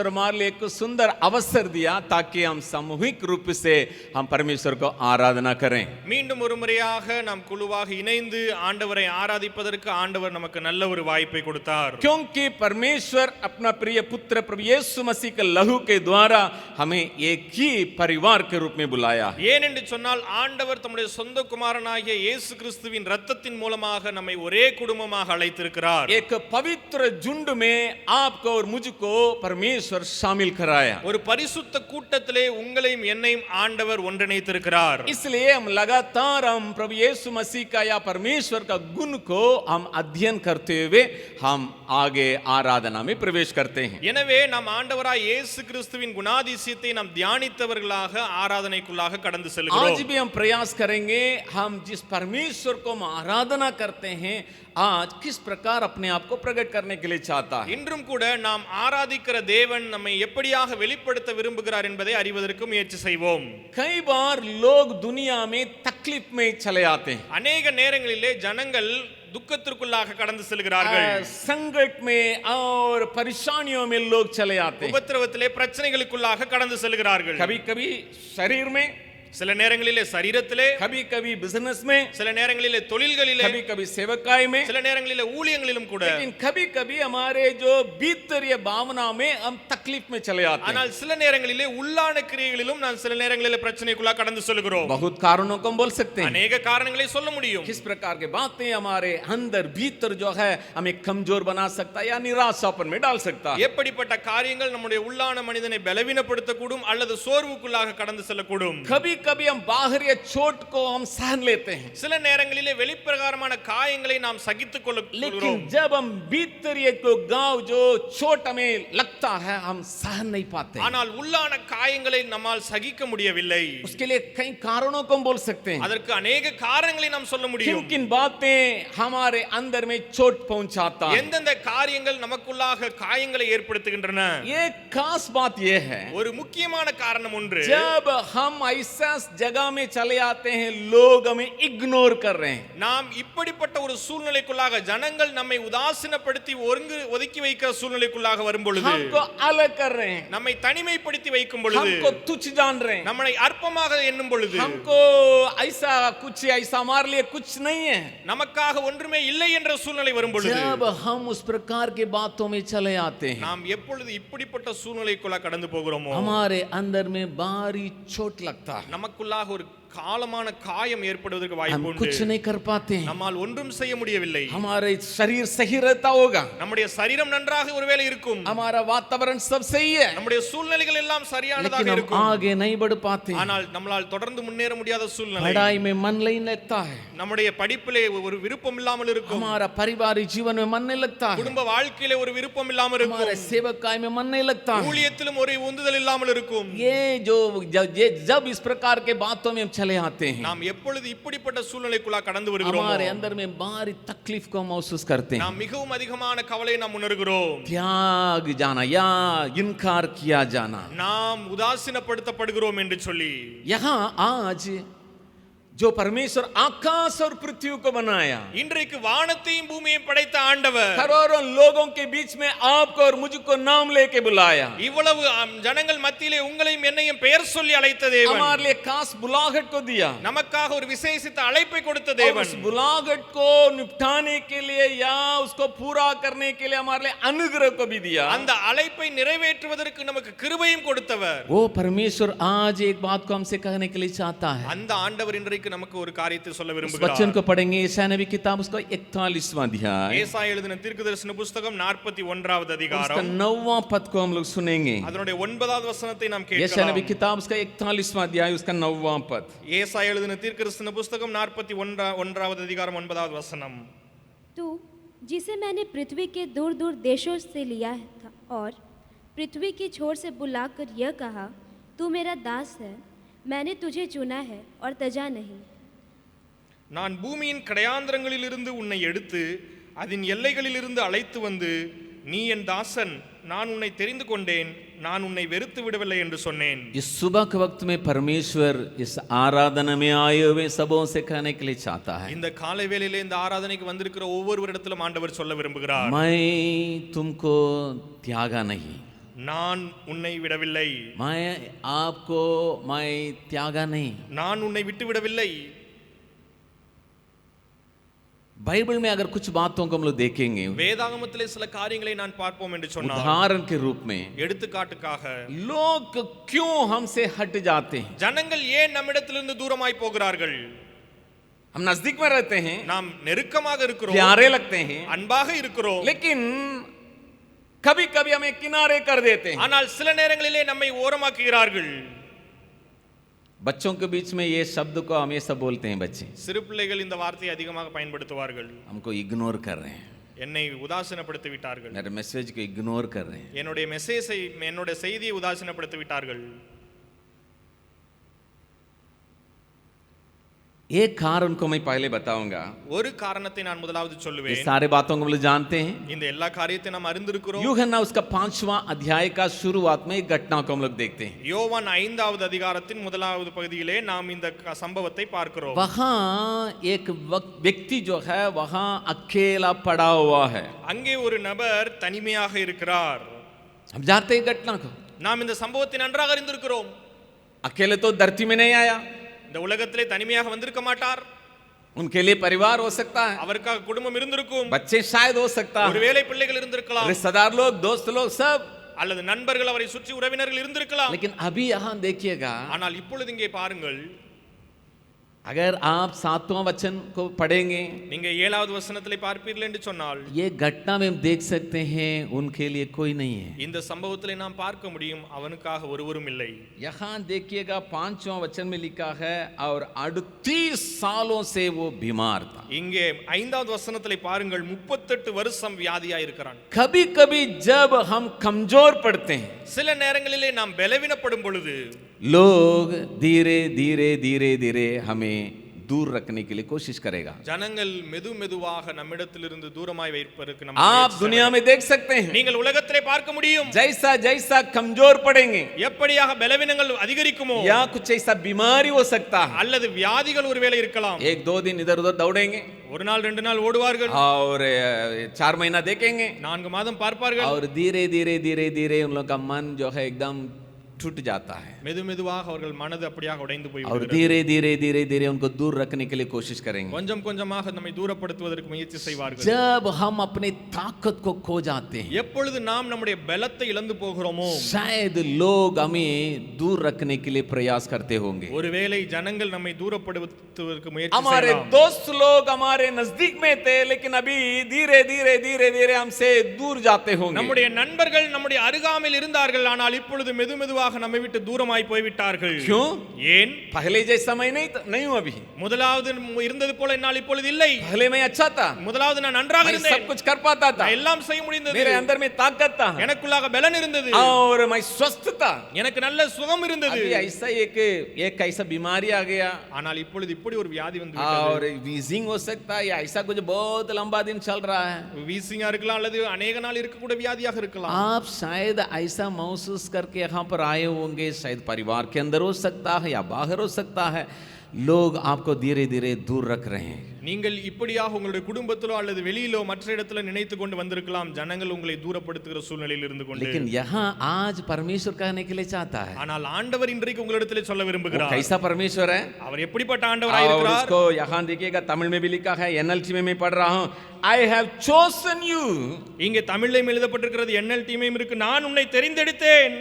परमेश्वर हमारे लिए एक सुंदर अवसर दिया ताकि हम सामूहिक रूप से हम परमेश्वर को आराधना करें மீண்டும் ஒரு முறையாக நாம் குழுவாக இணைந்து ஆண்டவரை ஆராதிப்பதற்கு ஆண்டவர் நமக்கு நல்ல ஒரு வாய்ப்பை கொடுத்தார் क्योंकि परमेश्वर अपना प्रिय पुत्र प्रभु यीशु मसीह के लहू के द्वारा हमें एक ही परिवार के रूप में बुलाया है ஏனென்று சொன்னால் ஆண்டவர் தம்முடைய சொந்த குமாரனாகிய இயேசு கிறிஸ்துவின் ரத்தத்தின் மூலமாக நம்மை ஒரே குடும்பமாக அழைத்திருக்கிறார் एक पवित्र झुंड में आपको और मुझको परमेश्वर शामिल कराया ஒரு பரிசுத்த கூட்டத்திலே உங்களையும் என்னையும் ஆண்டவர் ஒன்றிணைத்திருக்கிறார் इसलिए हम लगातार हम प्रभु यीशु मसीह का या परमेश्वर का गुण को हम अध्ययन करते हुए हम आगे आराधना में प्रवेश करते हैं எனவே நாம் ஆண்டவராய் இயேசு கிறிஸ்துவின் குணாதிசயத்தை நாம் தியானித்தவர்களாக ஆராதனைக்குள்ளாக கடந்து आज செல்கிறோம் भी हम प्रयास करेंगे हम जिस परमेश्वर को हम आराधना करते हैं आज किस प्रकार अपने आप को प्रकट करने के लिए चाहता है இன்றும் கூட நாம் ஆராதிக்கிற தேவன் நம்மை எப்படியாக வெளிப்படுத்த விரும்புகிறார் என்பதை அறிவதற்கு முயற்சி செய்வோம் कई बार लोग दुनिया में तकलीफ में चले आते हैं அநேக நேரங்களிலே ஜனங்கள் துக்கத்திற்குள்ளாக கடந்து செல்கிறார்கள் आ, संकट में और परेशानियों में लोग चले आते हैं உபத்திரவத்திலே பிரச்சனைகளுக்குள்ளாக கடந்து செல்கிறார்கள் कभी कभी शरीर में சில நேரங்களிலே சரீரத்திலே कभी कभी बिजनेस में சில நேரங்களிலே தொழில்களிலே कभी कभी सेवकाई में சில நேரங்களிலே ஊழியங்களிலும் கூட लेकिन कभी कभी हमारे जो भीतरीय भावना में हम तकलीफ में चले आते हैं ஆனால் சில நேரங்களிலே உள்ளான கிரியைகளிலும் நான் சில நேரங்களிலே பிரச்சனைக்குள்ளாக கடந்து செல்கிறோம் बहुत कारणों को हम बोल सकते हैं அநேக காரணங்களை சொல்ல முடியும் किस प्रकार के बातें हमारे अंदर भीतर जो है हमें कमजोर बना सकता है या निराशापन में डाल सकता है எப்படிப்பட்ட காரியங்கள் நம்முடைய உள்ளான மனிதனை பலவீனப்படுத்தக்கூடும் அல்லது சோர்வுக்குள்ளாக கடந்து செல்லக்கூடும் कभी कभी हम बाहर या चोट को हम सहन लेते சில நேரங்களிலே வெளிப்பிரகாரமான காயங்களை நாம் சகித்துக் கொள்ளுகிறோம் लेकिन जब हम भीतर ये को गांव जो चोट हमें लगता है हम सहन नहीं ஆனால் உள்ளான காயங்களை நம்மால் சகிக்க முடியவில்லை. उसके लिए कई कारणों को हम बोल அதற்கு அநேக காரணங்களை நாம் சொல்ல முடியும். किन किन बातें हमारे अंदर में चोट எந்தெந்த காரியங்கள் நமக்குள்ளாக காயங்களை ஏற்படுத்துகின்றன? ஏ காஸ் பாத் ये ஒரு முக்கியமான காரணம் ஒன்று. जब ஹம் ऐसा जगह में चले आते हैं लोग हमें इग्नोर कर रहे हैं நாம் இப்படிப்பட்ட ஒரு சூழ்நிலைக்குள்ளாக ஜனங்கள் நம்மை உதாசீனப்படுத்தி ஒருங்கு ஒதுக்கி வைக்கிற சூழ்நிலைக்குள்ளாக வரும் பொழுது हमको अलग कर रहे हैं நம்மை தனிமைப்படுத்தி வைக்கும் பொழுது हमको तुच्छ जान रहे हैं நம்மளை அற்பமாக எண்ணும் பொழுது हमको ऐसा कुछ ऐसा हमारे लिए कुछ नहीं है நமக்காக ஒன்றுமே இல்லை என்ற சூழ்நிலை வரும் பொழுது जब हम उस प्रकार के बातों में चले आते हैं நாம் எப்பொழுது இப்படிப்பட்ட சூழ்நிலைக்குள்ள கடந்து போகிறோமோ हमारे अंदर में बारी चोट लगता है நமக்குள்ளாக ஒரு காலமான காயம் ஏற்படுவதற்கு हम வாய்ப்பு உண்டு कुछ नहीं कर पाते हैं நம்மால் ஒன்றும் செய்ய முடியவில்லை हमारे शरीर सही रहता होगा நம்முடைய சரீரம் நன்றாக ஒருவேளை இருக்கும் हमारा वातावरण सब सही है நம்முடைய சூழ்நிலைகள் எல்லாம் சரியானதாக लेकिन हम இருக்கும் आगे नहीं बढ़ पाते ஆனால் நம்மளால் தொடர்ந்து முன்னேற முடியாத சூழ்நிலை पढ़ाई में मन नहीं लगता है நம்முடைய படிப்பிலே ஒரு விருப்பம் இல்லாமல் இருக்கும் हमारा पारिवारिक जीवन में मन नहीं लगता है குடும்ப வாழ்க்கையிலே ஒரு விருப்பம் இல்லாமல் हमारे இருக்கும் सेवकाई में मन नहीं लगता है ஊழியத்திலும் ஒரு உந்துதல் இல்லாமல் இருக்கும் ये जो जब ये जब इस प्रकार के बातों में हम चले आते हैं நாம் எப்பொழுது இப்படிப்பட்ட சூழ்நிலைக்குள்ளா கடந்து வருகிறோம் हमारे अंदर में बारी तकलीफ को हम महसूस करते हैं நாம் மிகவும் அதிகமான கவலை நாம் உணர்கிறோம் त्याग जाना या इनकार किया जाना நாம் உதாசீனப்படுத்தப்படுகிறோம் என்று சொல்லி यहाँ आज ஜோ பரமேஸ்வர் आकाश और पृथ्वी को बनाया இன்றைக்கு வானத்தையும் பூமியையும் படைத்த ஆண்டவர் கரோரோன் லோகों के बीच में आपको और मुझको नाम लेके बुलाया இவ்வளவு ஜனங்கள் மத்தியிலே உங்களையும் என்னையும் பெயர் சொல்லி அழைத்த தேவன். हमारे लिए खास बुलाहट को दिया நமக்காக ஒரு விசேஷித்த அழைப்பை கொடுத்த தேவன். उस बुलाहट को निपटाने के लिए या उसको पूरा करने के लिए हमारे लिए अनुग्रह को भी दिया அந்த அழைப்பை நிறைவேற்றுவதற்கு நமக்கு கிருபையும் கொடுத்தவர். वो परमेश्वर आज एक बात को हमसे कहने के लिए चाहता है அந்த ஆண்டவர் இன்றைக்கு நமக்கு ஒரு காரியத்தை சொல்ல उस वचन விரும்புகிறார் को पढ़ेंगे ईसा नबी किताब उसका इकतालीसवां अध्याय ஏசாயா எழுதின தீர்க்கதரிசன புஸ்தகம் நாற்பத்தி ஒன்றாவது उसका அதிகாரம் नौवां पद को हम लोग सुनेंगे அதனுடைய ஒன்பதாவது வசனத்தை நாம் ईसा கேட்கலாம் नबी किताब उसका इकतालीसवां अध्याय उसका नौवां पद ஏசாயா எழுதின தீர்க்கதரிசன புஸ்தகம் நாற்பத்தி ஒன்றா ஒன்றாவது அதிகாரம் ஒன்பதாவது வசனம் तू जिसे मैंने पृथ्वी के दूर दूर देशों से लिया था और पृथ्वी की छोर से बुलाकर यह कहा तू मेरा दास है मैंने तुझे चुना है और तजा नहीं நான் பூமியின் கடையாந்திரங்களிலிருந்து உன்னை எடுத்து அதன் எல்லைகளிலிருந்து அழைத்து வந்து நீ என் தாசன் நான் உன்னை தெரிந்து கொண்டேன் நான் உன்னை வெறுத்து விடவில்லை என்று சொன்னேன் इस सुबह के वक्त में परमेश्वर इस आराधना में आए हुए सबों से कहने के लिए चाहता है இந்த காலை வேளையிலே இந்த ஆராதனைக்கு வந்திருக்கிற ஒவ்வொருவரிடத்திலும் ஆண்டவர் சொல்ல விரும்புகிறார் मैं तुमको त्यागा नहीं நான் உன்னை விடவில்லை. मैं आपको मैं त्यागा நான் உன்னை விட்டு விடவில்லை. बाइबल में अगर कुछ बातों को हम வேதாகமத்திலே சில காரியங்களை நான் பார்ப்போம் என்று சொன்னார் उदाहरण கே रूप में எடுத்துக்காட்டுக்காக लोग क्यों हमसे हट जाते ஜனங்கள் ஏன் நம்மிடத்திலிருந்து தூரமாய் போகிறார்கள்? हम नजदीक में रहते हैं நாம் நெருக்கமாக இருக்கிறோம் प्यारे लगते हैं அன்பாக இருக்கிறோம். लेकिन कभी कभी हमें किनारे कर देते हैं ஆனால் சில நேரங்களிலே நம்மை ஓரமாக்குகிறார்கள் बच्चों के बीच में ये शब्द को हमेशा बोलते हैं बच्चे சிறு பிள்ளைகள் இந்த வார்த்தையை அதிகமாக பயன்படுத்துவார்கள் हमको इग्नोर कर रहे हैं என்னை உதாசீனப்படுத்தி விட்டார்கள் मेरे मैसेज को इग्नोर कर रहे हैं என்னுடைய மெசேஜை என்னுடைய செய்தியை உதாசீனப்படுத்தி விட்டார்கள் एक कारण को मैं पहले बताऊंगा ஒரு காரணத்தை நான் முதலாவது ये சொல்லுவேன் सारे बातों को हम लोग जानते हैं இந்த எல்லா காரியத்தை நாம் அறிந்திருக்கிறோம் यू है ना उसका पांचवा अध्याय का शुरुआत में एक घटना को हम लोग देखते हैं யோவான் ஐந்தாவது அதிகாரத்தின் முதலாவது பகுதியிலே நாம் இந்த க- சம்பவத்தை பார்க்கிறோம் वहां एक वक- व्यक्ति जो है वहां अकेला पड़ा हुआ है அங்கே ஒரு நபர் தனிமையாக இருக்கிறார் हम जानते हैं घटना को நாம் இந்த சம்பவத்தை நன்றாக அறிந்திருக்கிறோம் अकेले तो धरती में नहीं आया இந்த உலகத்திலே தனிமையாக வந்திருக்க மாட்டார் उनके लिए परिवार हो सकता है அவருக்காக குடும்பம் இருந்திருக்கும் बच्चे शायद हो सकता है ஒருவேளை பிள்ளைகள் இருந்திருக்கலாம் रिश्तेदार लोग दोस्त लोग सब அல்லது நண்பர்கள் அவரை சுற்றி உறவினர்கள் இருந்திருக்கலாம் लेकिन अभी यहां देखिएगा ஆனால் இப்பொழுது இங்கே பாருங்கள் अगर आप सातवां वचन को पढ़ेंगे நீங்க ஏழாவது வசனத்திலே பார்ப்பீர்கள் என்று சொன்னால் ये घटना में हम देख सकते हैं उनके लिए कोई नहीं है இந்த சம்பவத்திலே நாம் பார்க்க முடியும் அவனுக்காக ஒருவரும் இல்லை यहाँ देखिएगा पांचवा वचन में लिखा है और अड़तीस सालों से वो बीमार था இங்கே ஐந்தாவது வசனத்திலே பாருங்கள் முப்பத்தெட்டு வருஷம் வியாதியா இருக்கிறான் कभी कभी जब हम कमजोर पड़ते हैं சில நேரங்களிலே நாம் பலவீனப்படும் பொழுது लोग धीरे धीरे धीरे धीरे हमें दूर रखने के लिए कोशिश करेगा ஜனங்கள் மெது மெதுவாக நம்மிடத்திலிருந்து தூரமாய் வைப்பதற்கு நம்ம आप முயற்சி दुनिया में देख सकते हैं நீங்கள் உலகத்திலே பார்க்க முடியும் जैसा जैसा कमजोर पड़ेंगे எப்படியாக பலவீனங்கள் அதிகரிக்குமோ या कुछ ऐसा बीमारी हो सकता है அல்லது வியாதிகள் ஒருவேளை இருக்கலாம் एक दो दिन इधर उधर दौड़ेंगे ஒரு நாள் ரெண்டு நாள் ஓடுவார்கள் और अ, चार महीना देखेंगे நான்கு மாதம் பார்ப்பார்கள் और धीरे धीरे धीरे धीरे उन लोग का मन जो है एकदम टूट जाता है மெது மெதுவாக அவர்கள் மனது அப்படியாக உடைந்து போய் और விடுகிறது. धीरे धीरे धीरे धीरे उनको दूर रखने के लिए कोशिश करेंगे கொஞ்சம் கொஞ்சமாக நம்மை தூரப்படுத்துவதற்கு முயற்சி செய்வார்கள் जब हम अपने ताकत को खो जाते हैं எப்பொழுது நாம் நம்முடைய பலத்தை இழந்து போகிறோமோ शायद लोग हमें दूर रखने के लिए प्रयास करते होंगे ஒருவேளை ஜனங்கள் நம்மை தூரப்படுத்துவதற்கு முயற்சி हमारे செய்யலாம் दोस्त लोग हमारे नजदीक में थे लेकिन अभी धीरे धीरे धीरे धीरे हमसे दूर जाते होंगे நம்முடைய நண்பர்கள் நம்முடைய அருகாமையில் இருந்தார்கள் ஆனால் இப்பொழுது மெது மெதுவாக நம்மை விட்டு தூரமாய் போய்விட்டார்கள் क्यों ஏன் पहले जैसा मैं नहीं नहीं हूं अभी முதலாவது இருந்தது போல என்னால் இப்பொழுது இல்லை पहले मैं अच्छा था முதலாவது நான் நன்றாக मैं सब இருந்தேன் कुछ कर पाता था நான் எல்லாம் செய்ய முடிந்தது मेरे अंदर में ताकत था எனக்குள்ளாக பலன் இருந்தது और मैं स्वस्थ था எனக்கு நல்ல சுகம் இருந்தது अभी ऐसा एक एक ऐसा बीमारी आ गया ஆனால் இப்பொழுது இப்படி ஒரு வியாதி வந்து விட்டது. और वीजिंग हो सकता है या ऐसा कुछ बहुत लंबा दिन चल रहा है வீசிங்கா இருக்கலாம் அல்லது அநேக நாள் இருக்கக்கூடிய வியாதியாக இருக்கலாம் आप शायद ऐसा महसूस करके यहाँ पर आए होंगे शायद परिवार के अंदर हो सकता है या बाहर हो सकता है लोग आपको धीरे धीरे दूर रख रहे हैं நீங்கள் இப்படியாக உங்களுடைய குடும்பத்திலோ அல்லது வெளியிலோ மற்ற இடத்துல நினைத்து கொண்டு வந்திருக்கலாம் ஜனங்கள் உங்களை தூரப்படுத்துகிற சூழ்நிலையில் இருந்து கொண்டு लेकिन यहाँ आज परमेश्वर कहने के लिए चाहता है ஆனால் ஆண்டவர் இன்றைக்கு உங்களிடத்தில் சொல்ல वो விரும்புகிறார் कैसा परमेश्वर है அவர் எப்படிப்பட்ட ஆண்டவராக और இருக்கிறார் उसको यहाँ देखिएगा तमिल में भी लिखा है एनएलटी में मैं पढ़ रहा हूँ आई हैव chosen you இங்கே தமிழிலும் எழுதப்பட்டிருக்கிறது என்எல் டீமையும் இருக்கு நான் உன்னை தெரிந்தெடுத்தேன்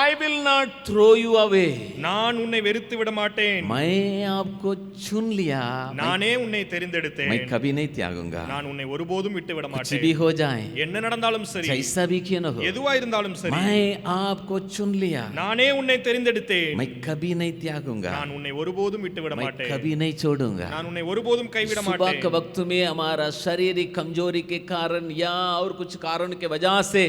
I will not throw you away நான் உன்னை வெறுத்து விட மாட்டேன். மை ஆப் சுன் நானே உன்னை தெரிந்தெடுத்தேன். மை கபி நஹி நான் உன்னை ஒருபோதும் விட்டு விட மாட்டேன். குச் ஹோ ஜாயே என்ன நடந்தாலும் சரி. ஜைசா பி எதுவா இருந்தாலும் சரி. மை ஆப்கோ சுன் நானே உன்னை தெரிந்தெடுத்தேன். மை கபி தியாகுங்க நான் உன்னை ஒருபோதும் விட்டு விட மாட்டேன். கபி நஹி छोडूंगा நான் உன்னை ஒருபோதும் கைவிட மாட்டேன். सुबह के वक्त में हमारा शारीरिक कमजोरी के कारण या और कुछ कारण के वजह से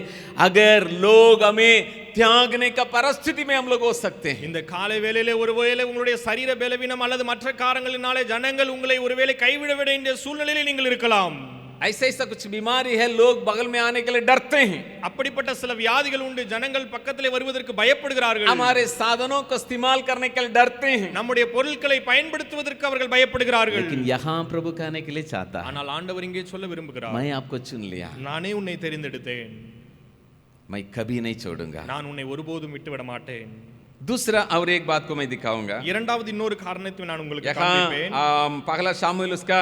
त्यागने का परिस्थिति में हम लोग हो सकते हैं இந்த காலை வேளையிலே ஒருவேளை உங்களுடைய சரீர பலவீனம் அல்லது மற்ற காரணங்களினாலே ஜனங்கள் உங்களை ஒருவேளை கைவிட வேண்டிய சூழ்நிலையில் நீங்கள் இருக்கலாம் ऐसा ऐसा कुछ बीमारी है लोग बगल में आने के लिए डरते हैं அப்படிப்பட்ட சில வியாதிகள் உண்டு ஜனங்கள் பக்கத்திலே வருவதற்கு பயப்படுகிறார்கள் हमारे साधनों को इस्तेमाल करने के लिए डरते हैं நம்முடைய பொருட்களை பயன்படுத்துவதற்கு அவர்கள் பயப்படுகிறார்கள் लेकिन यहाँ प्रभु कहने के लिए चाहता है ஆனால் ஆண்டவர் இங்கே சொல்ல விரும்புகிறார் मैं आपको चुन लिया நானே உன்னை தெரிந்தெடுத்தேன் மை கபீனை छोडूंगा நான் உன்னை ஒருபோதும் விட்டு விட மாட்டேன் दूसरा और एक बात को मैं दिखाऊंगा இரண்டாவது இன்னொரு காரணத்தை நான் உங்களுக்கு காண்பிப்பேன். पहला शामूएल उसका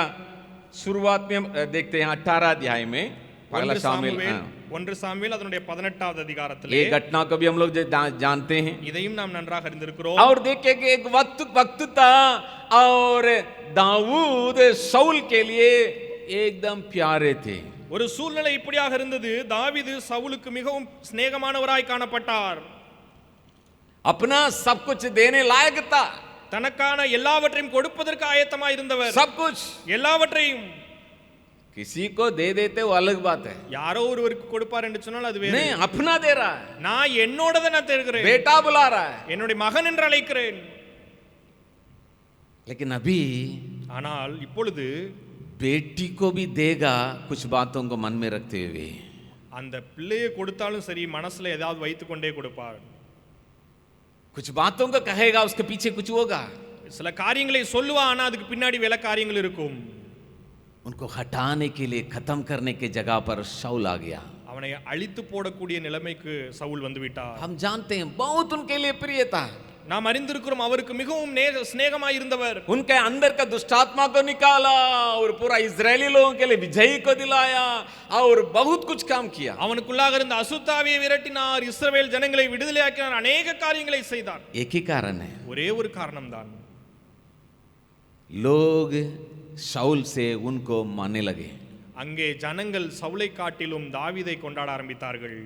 शुरुआत में देखते हैं 18 अध्याय में पहला शामूएल ஒன்று சாமுவேல் அதனுடைய பதினெட்டாவது அதிகாரத்தில் ये घटना को भी हम लोग जानते हैं இதையும் நாம் நன்றாக அறிந்திருக்கிறோம். और देखिए कि एक वक्त वक्त था और दाऊद शौल के लिए एकदम प्यारे थे ஒரு சூழ்நிலை இப்படியாக இருந்தது தாவீது சவுலுக்கு மிகவும் சிநேகமானவராய் காணப்பட்டார் अपना सब कुछ देने लायक था தனக்கான எல்லாவற்றையும் கொடுப்பதற்கு ஆயத்தமாய் இருந்தவர் सब कुछ எல்லாவற்றையும் किसी को दे देते वो अलग बात है யாரோ ஒருவருக்கு கொடுப்பார் என்று சொன்னால் அது வேறு नहीं अपना दे रहा है நான் என்னோடதை நான் தருகிறேன் बेटा बुला रहा है என்னுடைய மகன் என்று அழைக்கிறேன் लेकिन अभी ஆனால் இப்பொழுது बेटी को भी देगा कुछ बातों को मन में रखते हुए அந்த பிள்ளையை கொடுத்தாலும் சரி மனசுல ஏதாவது வைத்துக் கொண்டே கொடுப்பார் कुछ बातों को कहेगा उसके पीछे कुछ होगा சில காரியங்களை சொல்லுவா ஆனா அதுக்கு பின்னாடி வேலை காரியங்கள் இருக்கும் उनको हटाने के लिए खत्म करने की जगह पर शाऊल आ गया அவனை அழித்து போடக்கூடிய நிலைமைக்கு சவுல் வந்து விட்டார் हम जानते हैं बहुत उनके लिए प्रिय था நாம் அறிந்திருக்கிறோம் அவருக்கு மிகவும் நே- சிநேகமாய் இருந்தவர் उनके अंदर का दुष्टात्मा को निकाला और पूरा इजरायली लोगों के लिए विजयी को दिलाया और बहुत कुछ काम किया அவனுக்குள்ளாக இருந்த அசுத்தாவியை விரட்டினார் இஸ்ரவேல் ஜனங்களை விடுதலையாக்கினார் அநேக காரியங்களை செய்தார் एक ही कारण है ஒரே ஒரு காரணம்தான் लोग शाऊल से उनको मानने लगे அங்கே ஜனங்கள் சவுலை காட்டிலும் தாவீதை கொண்டாட ஆரம்பித்தார்கள்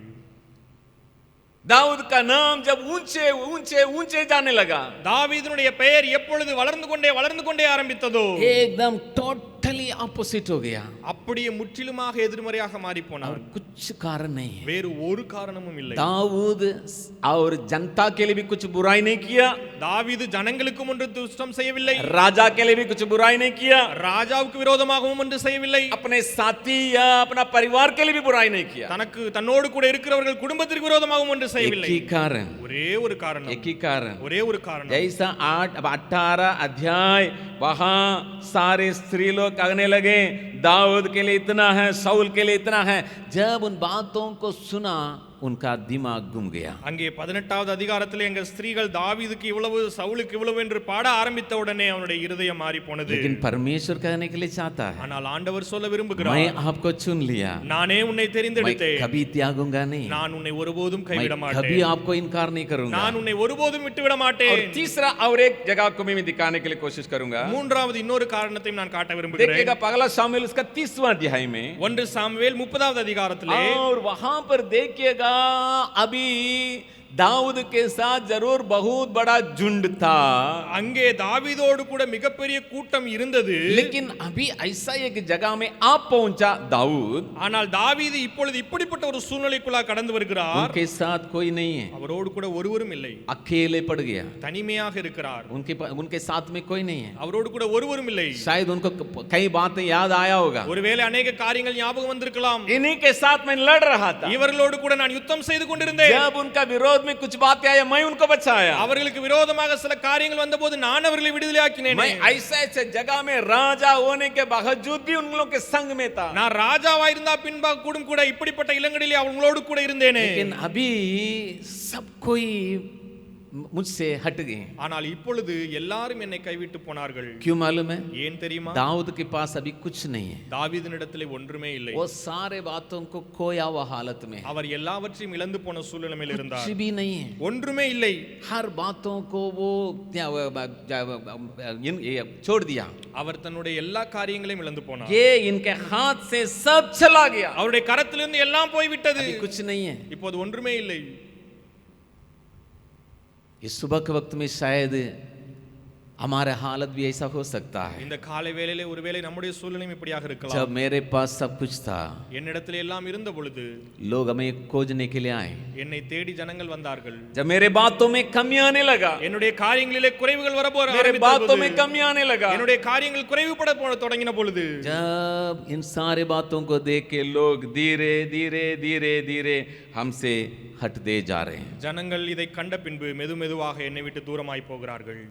தாவூது கா நாம் ஜப் ஊஞ்சே ஊஞ்சே ஊஞ்சே ஜானே லகா. தாவீதுனுடைய பெயர் எப்பொழுது வளர்ந்து கொண்டே வளர்ந்து கொண்டே ஆரம்பித்ததோ? ஏக்தம் டோட் टोटली ऑपोजिट हो गया அப்படியே முற்றிலுமாக எதிர்மறையாக மாறி और போனார் कुछ कारण नहीं है வேறு ஒரு காரணமும் இல்லை दाऊद और जनता के लिए भी कुछ बुराई नहीं किया தாவீது ஜனங்களுக்கும் ஒன்று துஷ்டம் செய்யவில்லை राजा के लिए भी कुछ बुराई नहीं किया ராஜாவுக்கு விரோதமாகவும் ஒன்று செய்யவில்லை अपने साथी या अपना परिवार के लिए भी बुराई नहीं किया தனக்கு தன்னோடு கூட இருக்கிறவர்கள் குடும்பத்திற்கு விரோதமாகவும் ஒன்று एक செய்யவில்லை ही कारण ஒரே ஒரு காரணம் एक ही कारण ஒரே ஒரு காரணம் जैसा आठ अब अठारह अध्याय वहाँ सारे स्त्री लोग कहने लगे, दाऊद के लिए इतना है, सऊल के लिए इतना है। जब उन बातों को सुना உன்கா திமாக் கும் கயா. அங்கே பதினெட்டாவது அதிகாரத்தில் எங்கள் ஸ்திரீகள் தாவீதுக்கு இவ்வளவு சவுலுக்கு இவ்வளவு என்று பாட ஆரம்பித்த உடனே அவனுடைய இருதயம் மாறி போனது लेकिन परमेश्वर कहने के लिए ஆனால் ஆண்டவர் சொல்ல விரும்புகிறார். मैं आपको चुन நானே உன்னை தெரிந்தெடுத்தேன். कभी त्यागूंगा नहीं। நான் உன்னை ஒருபோதும் கைவிட मैं மாட்டேன் आपको इनकार नहीं करूंगा। நான் उन्हें ஒருபோதும் விட்டுவிட மாட்டேன் तीसरा और एक जगह को मैं दिखाने के लिए மூன்றாவது இன்னொரு காரணத்தையும் நான் காட்ட விரும்புகிறேன். पगला शामिल उसका तीसवा ஒன்று சாமுவேல் முப்பதாவது அதிகாரத்திலே और वहां தேக்கியகா अभी தாவூது கேசா ஜரூர் பகுத் படா ஜுண்ட் தா. அங்கே தாவீதோடு கூட மிகப்பெரிய கூட்டம் இருந்தது. லேக்கின் அபி ஐசாயக்கு ஜகாமே ஆ பவுஞ்சா தாவூத். ஆனால் தாவீது இப்பொழுது இப்படிப்பட்ட ஒரு சூழ்நிலைக்குள்ளா கடந்து வருகிறார். உன்கே சாத் கோய் நஹி அவரோடு கூட ஒருவரும் இல்லை. அக்கேலே படுகையா. தனிமையாக இருக்கிறார். உன்கே உன்கே சாத் மே கோய் நஹி அவரோடு கூட ஒருவரும் இல்லை. शायद उनको கை बातें याद आया होगा ஒருவேளை अनेक காரியங்கள் ஞாபகம் வந்திருக்கலாம். इन्हीं के साथ मैं लड़ रहा இவர்களோடு கூட நான் யுத்தம் செய்து கொண்டிருந்தேன். जब उनका विरोध में कुछ बातें आया मैं उनको बचाया அவர்களுக்கு விரோதமாக சில காரியங்கள் வந்தபோது நான் அவர்களை விடுதலையாக்கினேன் मैं ऐसे ऐसे जगह में राजा होने के बावजूद भी उन लोगों के संग में था நான் ராஜாவா இருந்தா பின்பாக கூடும் கூட இப்படிப்பட்ட இல்லங்களிலே அவங்களோடு கூட இருந்தேனே लेकिन अभी सब कोई मुझसे हट गए ஆனால் இப்பொழுது எல்லாரும் என்னை கைவிட்டு போனார்கள் क्यों मालूम है ஏன் தெரியுமா दाऊद के पास अभी कुछ नहीं है தாவீதினிடத்திலே ஒன்றுமே இல்லை वो सारे बातों को खोया हुआ हालत में है அவர் எல்லாவற்றையும் இழந்து போன சூழ்நிலையில் कुछ இருந்தார் भी नहीं है ஒன்றுமே இல்லை हर बातों को वो क्या- वो- वो- इन- ये छोड़ दिया அவர் தன்னுடைய எல்லா காரியங்களையும் இழந்து போனார் ये इनके हाथ से सब चला गया அவருடைய கரத்திலிருந்து எல்லாம் போய்விட்டது अभी कुछ नहीं है இப்போது ஒன்றுமே இல்லை इस सुबह के वक्त में शायद हमारे हालत भी ऐसा हो सकता है இந்த காலை வேளையிலே ஒருவேளை நம்முடைய சூழ்நிலையும் இப்படியாக இருக்கலாம் जब मेरे पास सब कुछ था என்னிடத்தில் எல்லாம் இருந்த பொழுது लोग हमें खोजने के लिए आए என்னை தேடி ஜனங்கள் வந்தார்கள் जब मेरे बातों में कमी आने लगा என்னுடைய காரியங்களிலே குறைவுகள் வரப்போற मेरे ஆரம்பித்த बातों में பொழுது, कमी आने लगा என்னுடைய காரியங்கள் குறைவுபட போன தொடங்கின பொழுது जब इन सारे बातों को देख के लोग धीरे धीरे धीरे धीरे हमसे हटते जा रहे हैं ஜனங்கள் இதை கண்ட பின்பு மெது மெதுவாக என்னை விட்டு தூரமாய் போகிறார்கள்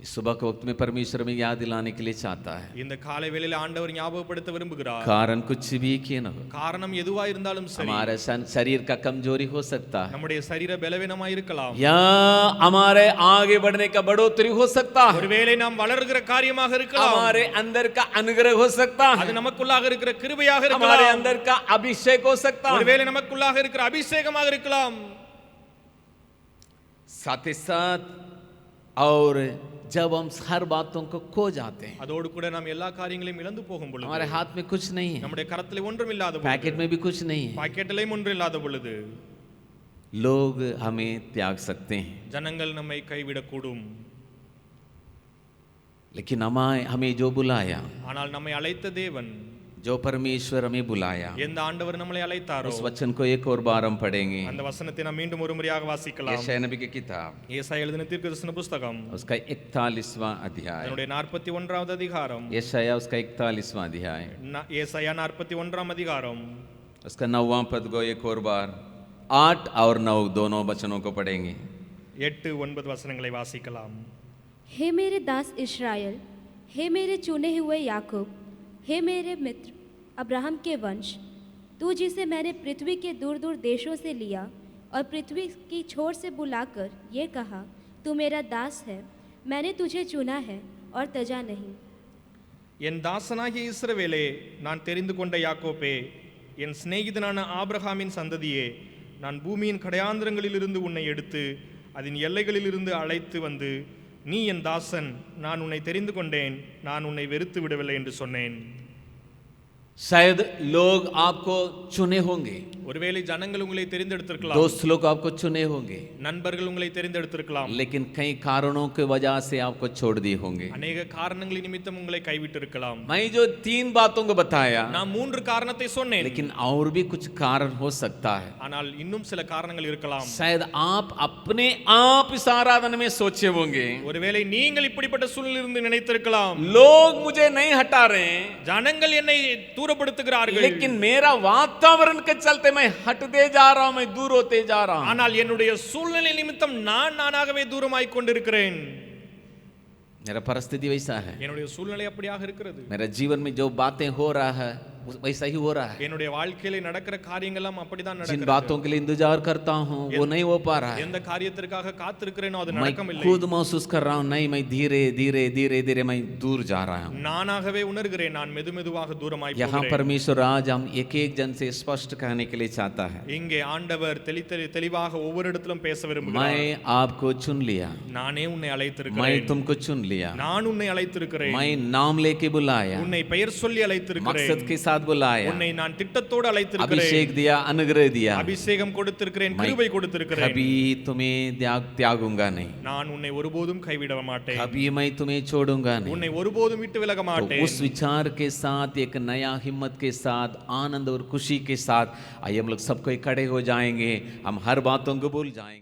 इस सुबह के वक्त में परमेश्वर में याद दिलाने के लिए चाहता है இந்த காலை வேளையில ஆண்டவர் ஞாபகப்படுத்த விரும்புகிறார் कारण कुछ भी क्यों न हो காரணம் எதுவா இருந்தாலும் சரி हमारे सन- शरीर का कमजोरी हो सकता है நம்முடைய சரீர பலவீனமா இருக்கலாம் या हमारे आगे बढ़ने का बढ़ोतरी हो सकता है ஒருவேளை நாம் வளர்கிற காரியமாக இருக்கலாம் हमारे अंदर का अनुग्रह हो सकता है அது நமக்குள்ளாக இருக்கிற கிருபையாக हमारे இருக்கலாம் अंदर का अभिषेक हो सकता है ஒருவேளை நமக்குள்ளாக இருக்கிற அபிஷேகமாக இருக்கலாம் साथ ही साथ और जब हम हर बातों को खो जाते हैं அதோடு கூட நாம் எல்லா காரியங்களையும் இழந்து போகும் பொழுது हमारे हाथ में कुछ नहीं है நம்முடைய கரத்தில் ஒன்றும் இல்லாத பொழுது पैकेट में भी कुछ नहीं है பாக்கெட்டிலையும் ஒன்றும் இல்லாத பொழுது लोग हमें त्याग सकते हैं ஜனங்கள் நம்மை கைவிடக்கூடும் लेकिन हमें हमें जो बुलाया ஆனால் நம்மை அழைத்த தேவன் ஜோ परमेश्वर புலாயா எந்த ஆண்டவர் நம்மளை அழைத்தாரோ उस वचन को एक और बार हम அந்த வசனத்தை நாம் மீண்டும் ஒரு முறையாக வாசிக்கலாம். यशायाह नबी की किताब ஏசாயா எழுதின தீர்க்கதரிசன புஸ்தகம். उसका 41वां अध्याय அதனுடைய நாற்பத்தி ஒன்றாவது அதிகாரம். यशायाह उसका 41वां अध्याय ஏசாயா நாற்பத்தி ஒன்றாம் அதிகாரம். उसका नौवां पद को एक और बार आठ और नौ दोनों वचनों को पढ़ेंगे எட்டு ஒன்பது வசனங்களை வாசிக்கலாம். ஹே मेरे தாஸ் इस्राएल ஹே मेरे சுனே हुए याकूब हे मेरे मित्र अब्राहम के वंश तू जिसे मैंने पृथ्वी के दूर दूर देशों से लिया और पृथ्वी की छोर से बुलाकर ये कहा तू मेरा दास है मैंने तुझे चुना है और तजा नहीं என் தாசனாகிய இஸ்ரவேலே நான் தெரிந்து கொண்ட யாக்கோப்பே என் சிநேகிதனான ஆபிரகாமின் சந்ததியே நான் பூமியின் கடையாந்திரங்களிலிருந்து உன்னை எடுத்து அதன் எல்லைகளிலிருந்து அழைத்து வந்து நீ என் தாசன் நான் உன்னை தெரிந்து கொண்டேன் நான் உன்னை வெறுத்து விடவில்லை என்று சொன்னேன் शायद लोग आपको चुने होंगे ஒருவேளை ஜனங்கள் உங்களை தெரிந்தெடுத்திருக்கலாம் दोस्त लोग आपको चुने होंगे நண்பர்கள் உங்களை தெரிந்தெடுத்திருக்கலாம் लेकिन कई कारणों की वजह से आपको छोड़ दिए होंगे அநேக காரணங்களின் நிமித்தம் உங்களை கைவிட்டிருக்கலாம் मैं जो तीन बातों को बताया நான் மூன்று காரணத்தை சொன்னேன் लेकिन और भी कुछ कारण हो सकता है ஆனால் இன்னும் சில காரணங்கள் இருக்கலாம் शायद आप अपने आप इस आराधना में सोचे होंगे ஒருவேளை நீங்கள் இப்படிப்பட்ட சூழ்நிலிருந்து நினைத்திருக்கலாம் लोग मुझे नहीं हटा रहे हैं ஜனங்கள் என்னை தூரப்படுத்துகிறார்கள் लेकिन मेरा वातावरण के चलते मैं हटते जा रहा हूं मैं दूर होते जा रहा हूं ஆனால் என்னுடைய சூழ்நிலை நிமித்தம் நான் நானாகவே தூரமாய் கொண்டிருக்கிறேன் मेरा परिस्थिति वैसा है என்னுடைய சூழ்நிலை அப்படியாக இருக்கிறது मेरा जीवन में जो बातें हो रहा है वो वैसा ही हो रहा है என்னுடைய வாழ்க்கையில நடக்கிற காரியங்கள்லாம் அப்படிதான் जिन நடக்கிறது बातों के लिए इंतजार करता हूं वो नहीं हो पा रहा है எந்த காரியத்திற்காக காத்திருக்கிறேனோ அது मैं நடக்கவில்லை खुद महसूस कर रहा हूं नहीं मैं धीरे धीरे धीरे धीरे मैं दूर जा रहा हूं நானாகவே உணர்கிறேன் நான் மெது மெதுவாக தூரமாய் यहाँ போகிறேன் परमेश्वर आज हम एक एक जन से स्पष्ट कहने के लिए चाहता है இங்கே ஆண்டவர் தெளி தெளி- தெளிவாக ஒவ்வொரு இடத்திலும் பேச விரும்புகிறார் मैं आपको चुन लिया நானே உன்னை मैं அழைத்திருக்கிறேன் तुमको चुन लिया நான் உன்னை அழைத்திருக்கிறேன் मैं नाम लेके बुलाया உன்னை பெயர் சொல்லி அழைத்திருக்கிறேன் मकसद के साथ बुलाया உன்னை நான் திட்டத்தோடு அழைத்திருக்கிறேன் अभिषेक दिया अनुग्रह दिया அபிஷேகம் கொடுத்திருக்கிறேன் मैं கிருபை கொடுத்திருக்கிறேன் कभी तुम्हें त्याग त्यागूंगा नहीं நான் உன்னை ஒருபோதும் கைவிட மாட்டேன் कभी मैं तुम्हें छोड़ूंगा नहीं உன்னை ஒருபோதும் விட்டு விலக तो மாட்டேன் उस विचार के साथ एक नया हिम्मत के साथ आनंद और खुशी के साथ आइए हम लोग सबको खड़े हो जाएंगे हम हर बातों को भूल जाएंगे